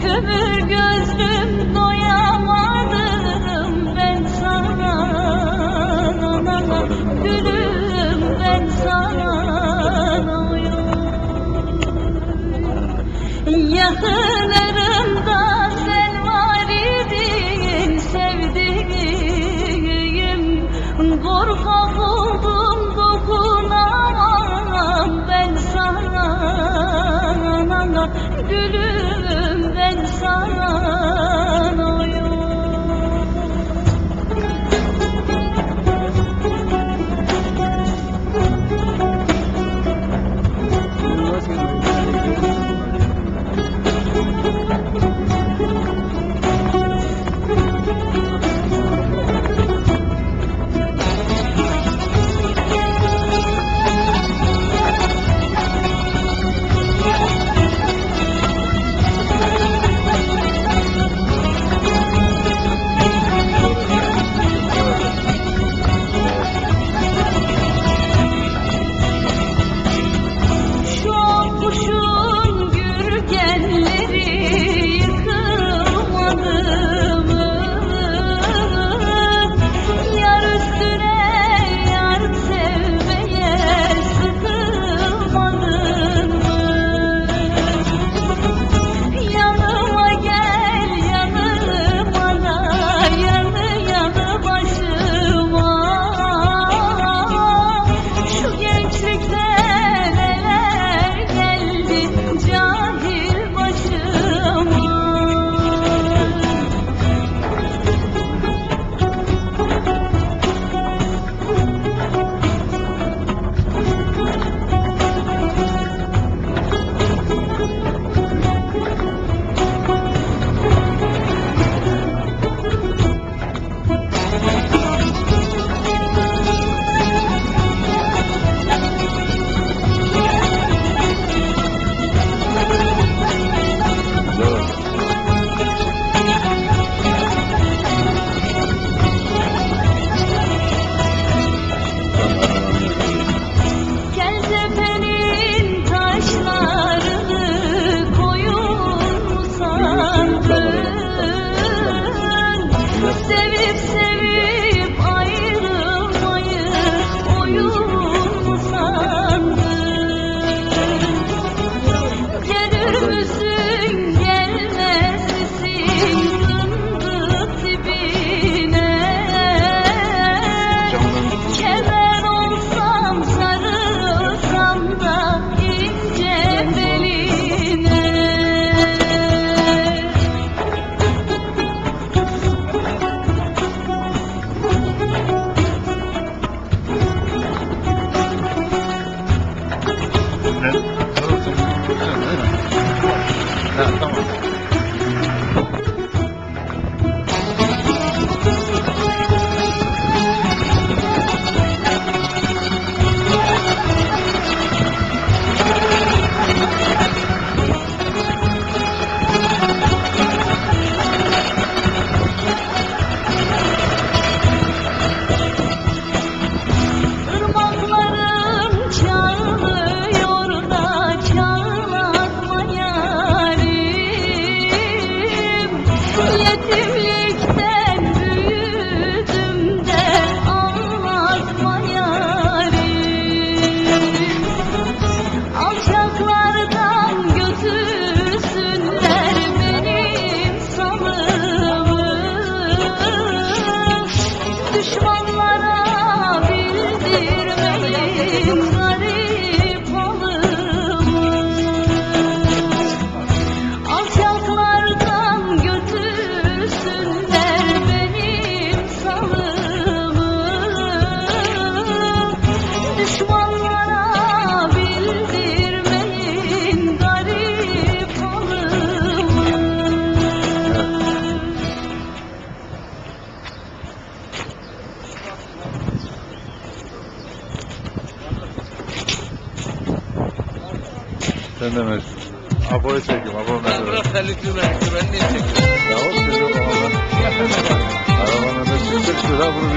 Kömür gözlüm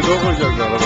都会选择的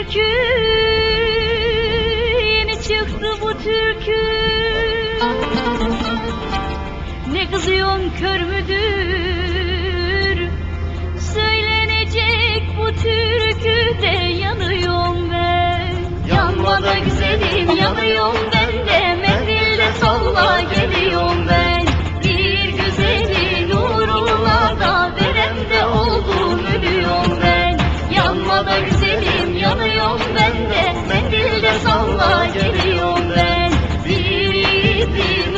türkü. Yeni çıktı bu türkü. Ne kızıyorsun kör müdür? Söylenecek bu türkü de yanıyorum ben. Yanma da güzelim yanıyorum ben de. Mendilde salla geliyorum salla salla geliyorum ben. Bizi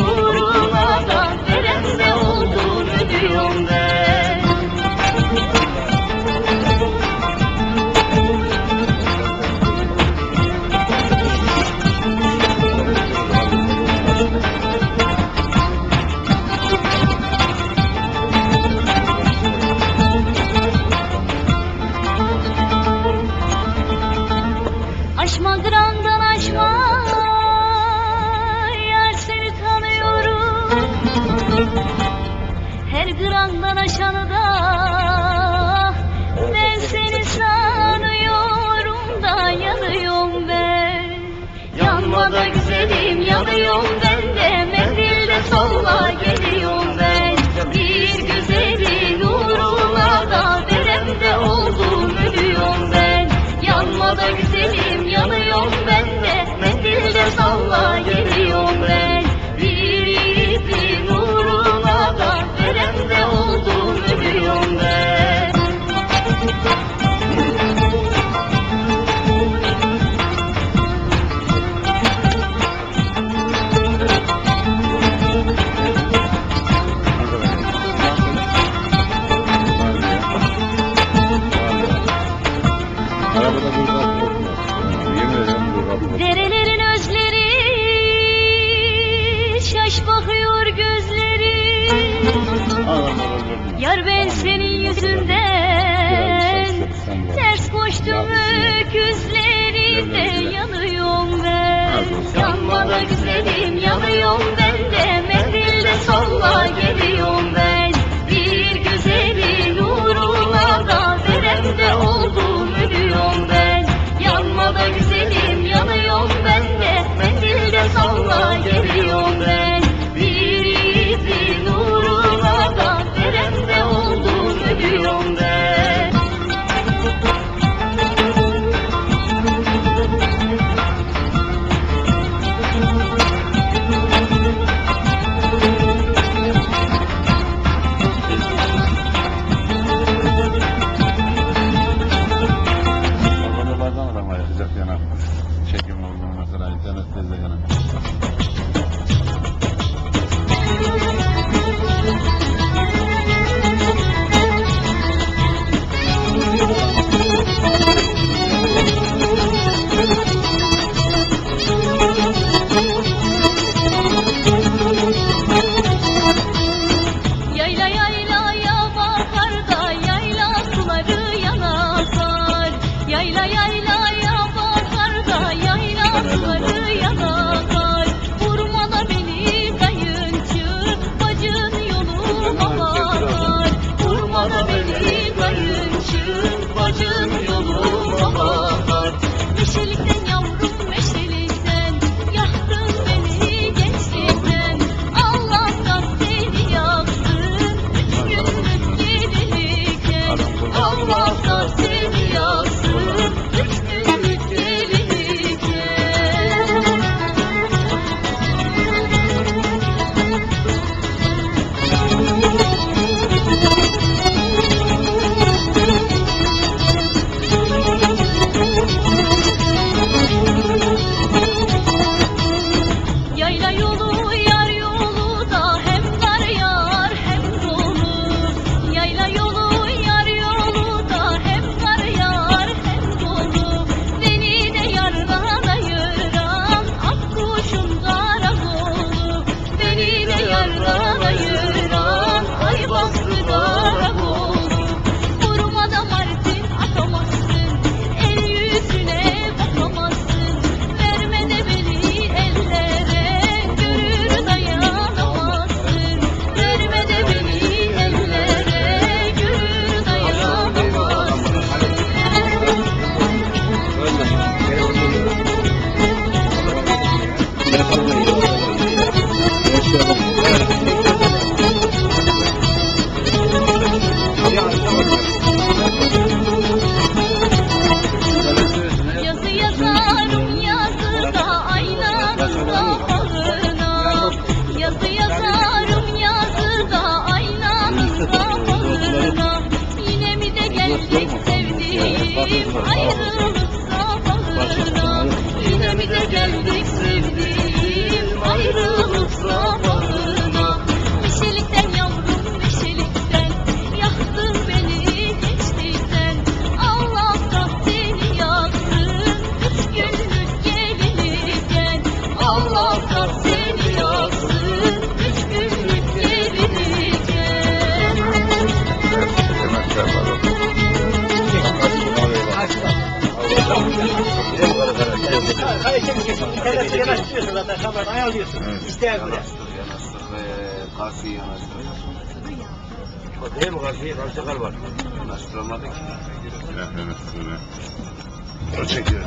çekiyor.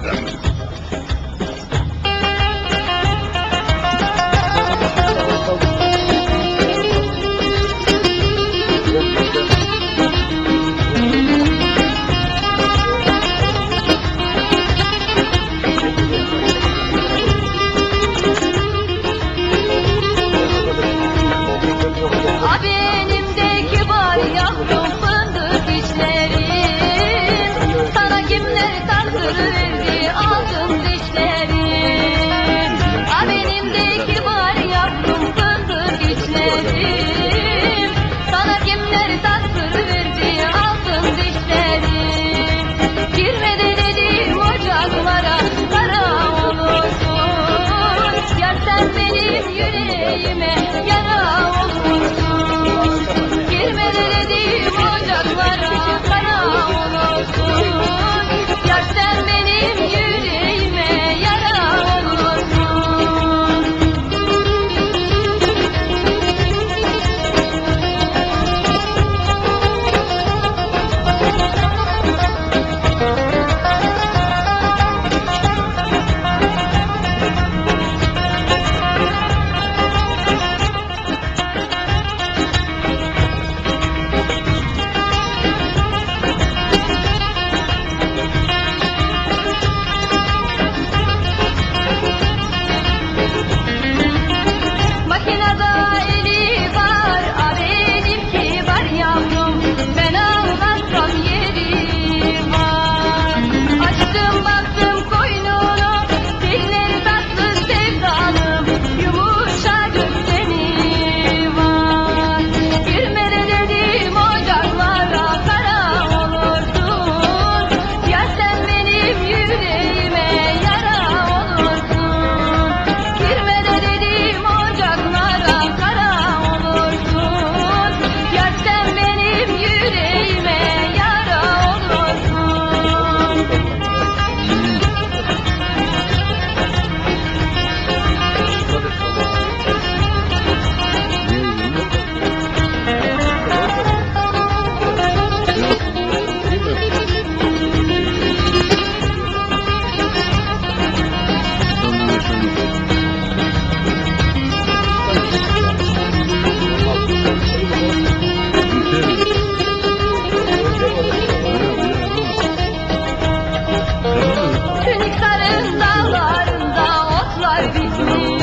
oh.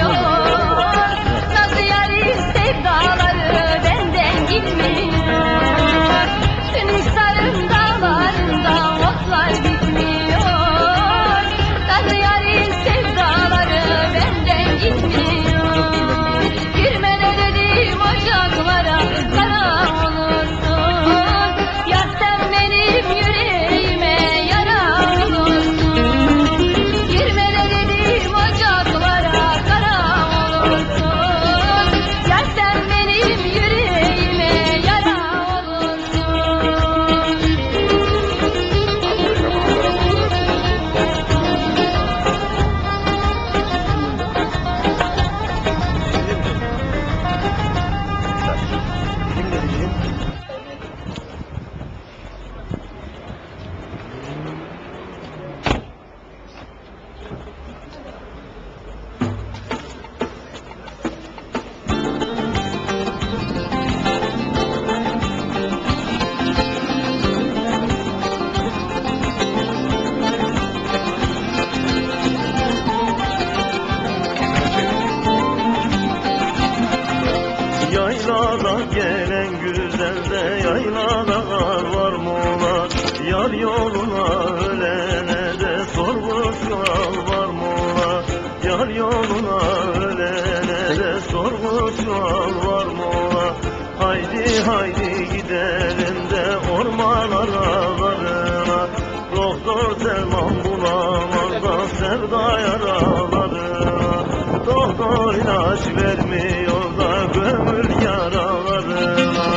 Derman bulamaz da sevda yaralarına Doktor ilaç vermiyor da gönül yaralarına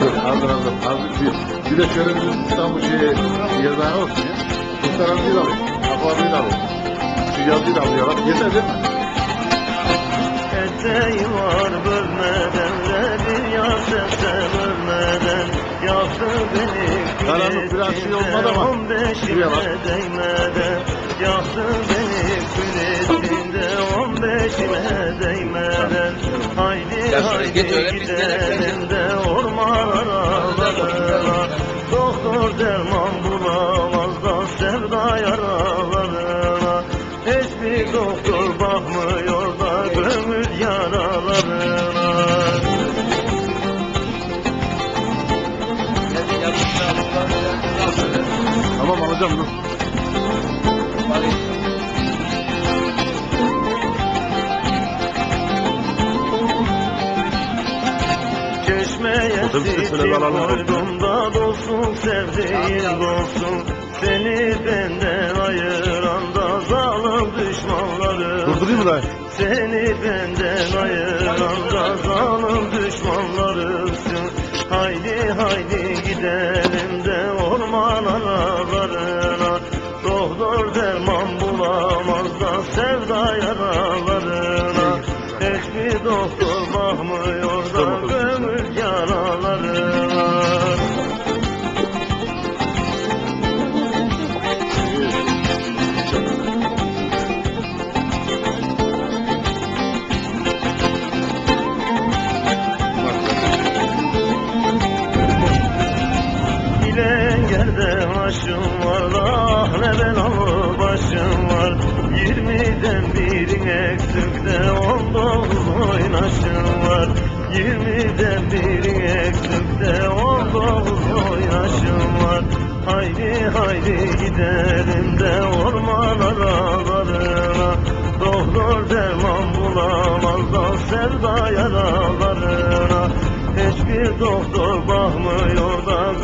Dur, hazır hazır. Hazır bir. Bir de şöyle bir İstanbul şeye yazan olsun ya. Muhtarımızı da alayım. Afabiyi de alayım. Şu yazıyı da alayım. Yeter değil mi? Eteği var bölmeden sesem ölmeden Yaktı beni Karanlık biraz şey olmadı ama. Şuraya bak. değmeden Yaktı beni külesinde On beşime değmeden Haydi Ya haydi gidelim de orman aralarına Doktor derman bulamaz Otobüste sizi şöyle alalım. koydum da dolsun sevdiğin dolsun Seni benden ayıran da zalim düşmanlarım Durdurayım mı dayı? Seni benden ayıran da zalim düşmanlarımsın Haydi haydi gidelim de orman aralarına Doktor derman bulamaz da sevda yaralarına. Hiçbir doktor Haydi gidelim de orman aralarına. Doktor derman bulamaz da sevda yaralarına. Hiçbir doktor bakmıyor da